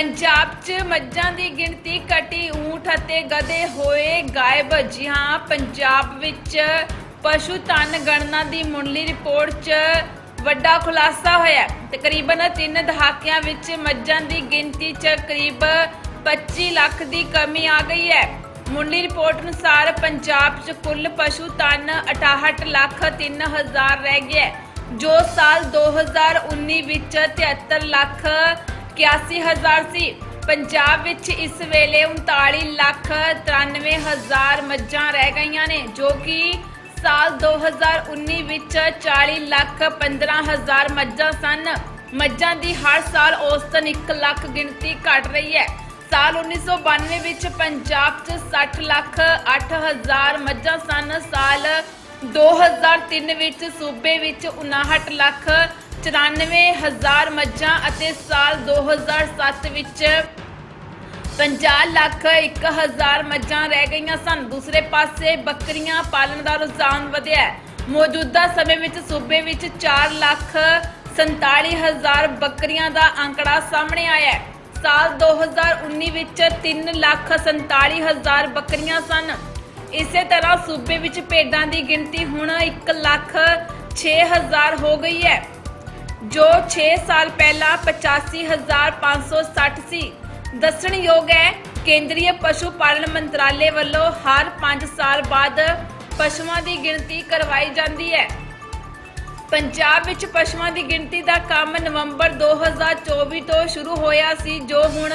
ਪੰਜਾਬ 'ਚ ਮੱਝਾਂ ਦੀ ਗਿਣਤੀ ਘਟੀ, ਊਠ ਅਤੇ ਗਧੇ ਹੋਏ ਗਾਇਬ। ਜੀ ਹਾਂ, ਪੰਜਾਬ ਵਿੱਚ ਪਸ਼ੂ ਧਨ ਗਣਨਾ ਦੀ ਮੁੱਢਲੀ ਰਿਪੋਰਟ 'ਚ ਵੱਡਾ ਖੁਲਾਸਾ ਹੋਇਆ। ਤਕਰੀਬਨ 3 ਦਹਾਕਿਆਂ ਵਿੱਚ ਮੱਝਾਂ ਦੀ ਗਿਣਤੀ 'ਚ ਕਰੀਬ 25 ਲੱਖ ਦੀ ਕਮੀ ਆ ਗਈ ਹੈ। ਮੁੱਢਲੀ ਰਿਪੋਰਟ ਅਨੁਸਾਰ ਪੰਜਾਬ 'ਚ ਕੁੱਲ ਪਸ਼ੂ ਧਨ 68 ਲੱਖ 3 ਹਜ਼ਾਰ ਰਹਿ ਗਿਆ ਜੋ ਸਾਲ 2019 ਵਿੱਚ 73 ਲੱਖ 81000 ਸੀ। ਪੰਜਾਬ ਵਿੱਚ ਇਸ ਵੇਲੇ 39 ਲੱਖ 93 ਹਜ਼ਾਰ ਮੱਝਾਂ ਰਹਿ ਗਈਆਂ ਨੇ, ਜੋ ਕਿ ਸਾਲ 2019 ਵਿੱਚ 40 ਲੱਖ 15 ਹਜ਼ਾਰ ਮੱਝਾਂ ਸਨ। ਮੱਝਾਂ ਦੀ ਹਰ ਸਾਲ ਔਸਤਨ 1 ਲੱਖ ਗਿਣਤੀ ਘਟ ਰਹੀ ਹੈ। ਸਾਲ 1992 ਵਿੱਚ ਪੰਜਾਬ 'ਚ 60 ਲੱਖ 8 ਹਜ਼ਾਰ ਮੱਝਾਂ ਸਨ। ਸਾਲ 2003 ਵਿੱਚ ਸੂਬੇ ਵਿੱਚ 59 ਲੱਖ 94 ਹਜ਼ਾਰ ਮੱਝਾਂ ਅਤੇ ਸਾਲ 2007 ਵਿੱਚ 50 ਲੱਖ 1000 ਮੱਝਾਂ ਰਹਿ ਗਈਆਂ ਸਨ। ਦੂਸਰੇ ਪਾਸੇ ਬੱਕਰੀਆਂ ਪਾਲਣ ਦਾ ਰੁਝਾਨ ਵਧਿਆ ਮੌਜੂਦਾ ਸਮੇਂ ਵਿੱਚ ਸੂਬੇ ਵਿੱਚ 4 ਲੱਖ 47 ਹਜ਼ਾਰ ਬੱਕਰੀਆਂ ਦਾ ਅੰਕੜਾ ਸਾਹਮਣੇ ਆਇਆ ਹੈ। ਸਾਲ 2019 ਵਿੱਚ 3 ਲੱਖ 47 ਹਜ਼ਾਰ ਬੱਕਰੀਆਂ ਸਨ। ਇਸੇ ਤਰ੍ਹਾਂ ਸੂਬੇ ਵਿੱਚ ਭੇਡਾਂ ਦੀ ਗਿਣਤੀ ਹੁਣ 1 ਲੱਖ 6 ਹਜ਼ਾਰ ਹੋ ਗਈ ਹੈ। ਜੋ 6 ਸਾਲ ਪਹਿਲਾਂ 85560 ਸੀ ਦੱਸਣਯੋਗ ਹੈ ਕੇਂਦਰੀ ਪਸ਼ੂ ਪਾਲਣ ਮੰਤਰਾਲੇ ਵੱਲੋਂ ਹਰ 5 ਸਾਲ ਬਾਅਦ ਪਸ਼ੂਆਂ ਦੀ ਗਿਣਤੀ ਕਰਵਾਈ ਜਾਂਦੀ ਹੈ। ਪੰਜਾਬ ਵਿੱਚ ਪਸ਼ੂਆਂ ਦੀ ਗਿਣਤੀ ਦਾ ਕੰਮ ਨਵੰਬਰ 2024 ਤੋਂ ਸ਼ੁਰੂ ਹੋਇਆ ਸੀ, ਜੋ ਹੁਣ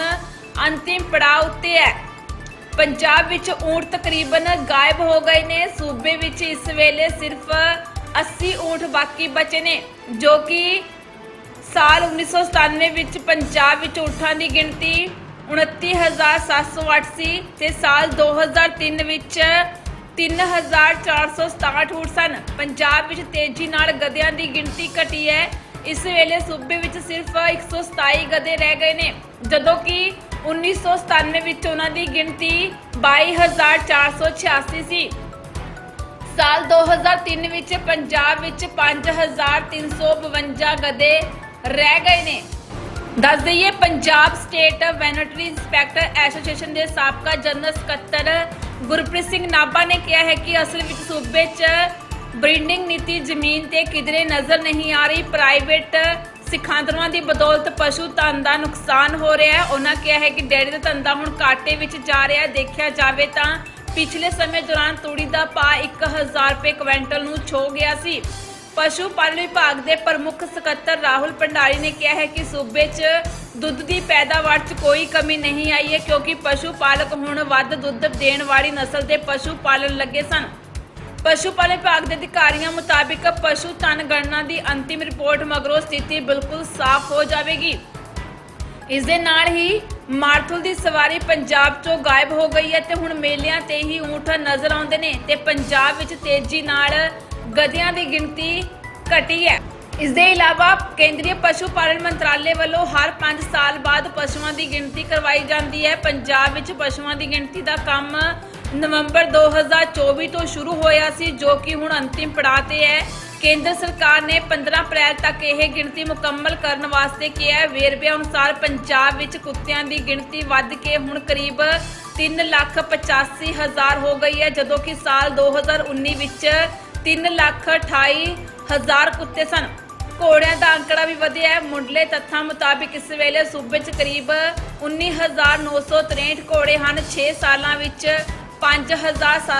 ਅੰਤਿਮ ਪੜਾਅ ਉੱਤੇ ਹੈ। ਪੰਜਾਬ ਵਿੱਚ ਊਂਠ ਤਕਰੀਬਨ ਗਾਇਬ ਹੋ ਗਏ ਨੇ, ਸੂਬੇ ਵਿੱਚ ਇਸ ਵੇਲੇ ਸਿਰਫ 80 ਊਂਠ ਬਾਕੀ ਬਚੇ ਨੇ, ਜੋ ਕਿ ਸਾਲ 1997 ਵਿੱਚ ਪੰਜਾਬ ਵਿੱਚ ਊਠਾਂ ਦੀ ਗਿਣਤੀ 29708 ਸੀ ਤੇ ਸਾਲ 2003 ਵਿੱਚ 3467 ਊਠ ਸਨ। ਪੰਜਾਬ ਵਿੱਚ ਤੇਜ਼ੀ ਨਾਲ ਗਧਿਆਂ ਦੀ ਗਿਣਤੀ ਘਟੀ ਹੈ। ਇਸ ਵੇਲੇ ਸੂਬੇ ਵਿੱਚ ਸਿਰਫ 127 ਗਧੇ ਰਹਿ ਗਏ ਨੇ। ਜਦੋਂ ਕਿ 1997 ਵਿੱਚ ਉਹਨਾਂ ਦੀ ਗਿਣਤੀ 22486 ਸੀ ਸਾਲ 2003 ਵਿੱਚ ਪੰਜਾਬ ਵਿੱਚ 5352 ਗਧੇ ਰਹਿ ਗਏ ਨੇ। ਦੱਸ ਦਈਏ, ਪੰਜਾਬ ਸਟੇਟ ਵੈਨਟਰੀ ਇੰਸਪੈਕਟਰ ਐਸੋਸੀਏਸ਼ਨ ਦੇ ਸਾਬਕਾ ਜਨਰਲ ਸਕੱਤਰ ਗੁਰਪ੍ਰੀਤ ਸਿੰਘ ਨਾਭਾ ਨੇ ਕਿਹਾ ਹੈ ਕਿ ਅਸਲ ਵਿੱਚ ਸੂਬੇ 'ਚ ਬਰੀਡਿੰਗ ਨੀਤੀ ਜ਼ਮੀਨ ਤੇ ਕਿਧਰੇ ਨਜ਼ਰ ਨਹੀਂ ਆ ਰਹੀ। ਪ੍ਰਾਈਵੇਟ ਸਿਖਾਂਦਰੂਆਂ ਦੀ ਬਦੌਲਤ ਪਸ਼ੂ ਧਨ ਦਾ ਨੁਕਸਾਨ ਹੋ ਰਿਹਾ ਹੈ। ਉਹਨਾਂ ਕਿਹਾ ਹੈ ਕਿ ਡੇਅਰੀ ਦਾ ਧੰਦਾ ਹੁਣ ਘਾਟੇ ਵਿੱਚ ਜਾ ਰਿਹਾ ਹੈ। ਦੇਖਿਆ ਜਾਵੇ ਤਾਂ ਪਿਛਲੇ ਸਮੇਂ ਦੌਰਾਨ ਤੂੜੀ ਦਾ ਭਾਅ 1000 ਰੁਪਏ ਕੁਇੰਟਲ ਨੂੰ ਛੋ ਗਿਆ ਸੀ। ਪਸ਼ੂ ਪਾਲਣ ਵਿਭਾਗ ਦੇ ਪ੍ਰਮੁੱਖ ਸਕੱਤਰ ਰਾਹੁਲ ਭੰਡਾਰੀ ਨੇ ਕਿਹਾ ਹੈ ਕਿ ਸੂਬੇ 'ਚ ਦੁੱਧ ਦੀ ਪੈਦਾਵਾਰ 'ਚ ਕੋਈ ਕਮੀ ਨਹੀਂ ਆਈ ਹੈ ਕਿਉਂਕਿ ਪਸ਼ੂ ਪਾਲਕ ਹੁਣ ਵੱਧ ਦੁੱਧ ਦੇਣ ਵਾਲੀ ਨਸਲ ਦੇ ਪਸ਼ੂ ਪਾਲਣ ਲੱਗੇ ਸਨ। ਪਸ਼ੂ ਪਾਲਣ ਵਿਭਾਗ ਦੇ ਅਧਿਕਾਰੀਆਂ ਮੁਤਾਬਿਕ ਪਸ਼ੂ ਧਨ ਗਣਨਾ ਦੀ ਅੰਤਿਮ ਰਿਪੋਰਟ ਮਗਰੋਂ ਸਥਿਤੀ ਬਿਲਕੁਲ ਸਾਫ਼ ਹੋ ਜਾਵੇਗੀ। ਇਸ ਦੇ ਨਾਲ ਹੀ ਮਾਰਥਲ ਦੀ ਸਵਾਰੀ ਪੰਜਾਬ ਤੋਂ ਗਾਇਬ ਹੋ ਗਈ ਹੈ ਤੇ ਹੁਣ ਮੇਲਿਆਂ ਤੇ ਹੀ ਊਂਠ ਨਜ਼ਰ ਆਉਂਦੇ ਨੇ ਤੇ ਪੰਜਾਬ ਵਿੱਚ ਤੇਜ਼ੀ ਨਾਲ ਗਧਿਆਂ ਦੀ ਗਿਣਤੀ ਘਟੀ ਹੈ। ਇਸ ਦੇ ਇਲਾਵਾ ਕੇਂਦਰੀ ਪਸ਼ੂ ਪਾਲਣ ਮੰਤਰਾਲੇ ਵੱਲੋਂ ਹਰ 5 ਸਾਲ ਬਾਅਦ ਪਸ਼ੂਆਂ ਦੀ ਗਿਣਤੀ ਕਰਵਾਈ ਜਾਂਦੀ ਹੈ। ਪੰਜਾਬ ਵਿੱਚ ਪਸ਼ੂਆਂ ਦੀ ਗਿਣਤੀ ਦਾ ਕੰਮ ਨਵੰਬਰ 2024 ਤੋਂ ਸ਼ੁਰੂ ਹੋਇਆ ਸੀ, ਜੋ ਕਿ ਹੁਣ ਅੰਤਿਮ ਪੜਾਅ ਤੇ ਹੈ। ਕੇਂਦਰ ਸਰਕਾਰ ਨੇ 15 ਅਪ੍ਰੈਲ ਤੱਕ ਇਹ ਗਿਣਤੀ ਮੁਕੰਮਲ ਕਰਨ ਵਾਸਤੇ ਕਿਹਾ ਹੈ। ਵੇਰਵਿਆਂ ਅਨੁਸਾਰ ਪੰਜਾਬ ਵਿੱਚ ਕੁੱਤਿਆਂ ਦੀ ਗਿਣਤੀ ਵੱਧ ਕੇ ਹੁਣ ਕਰੀਬ 3 ਲੱਖ 85 ਹਜ਼ਾਰ ਹੋ ਗਈ ਹੈ, ਜਦੋਂ ਕਿ ਸਾਲ 2019 ਵਿੱਚ 3 ਲੱਖ 28 ਹਜ਼ਾਰ ਕੁੱਤੇ ਸਨ। ਘੋੜਿਆਂ ਦਾ ਅੰਕੜਾ ਵੀ ਵਧਿਆ ਹੈ। ਮੁੱਢਲੇ ਤੱਥਾਂ ਮੁਤਾਬਿਕ ਇਸ ਵੇਲੇ ਸੂਬੇ 'ਚ ਕਰੀਬ 19963 ਘੋੜੇ ਹਨ। 6 ਸਾਲਾਂ ਵਿੱਚ 5000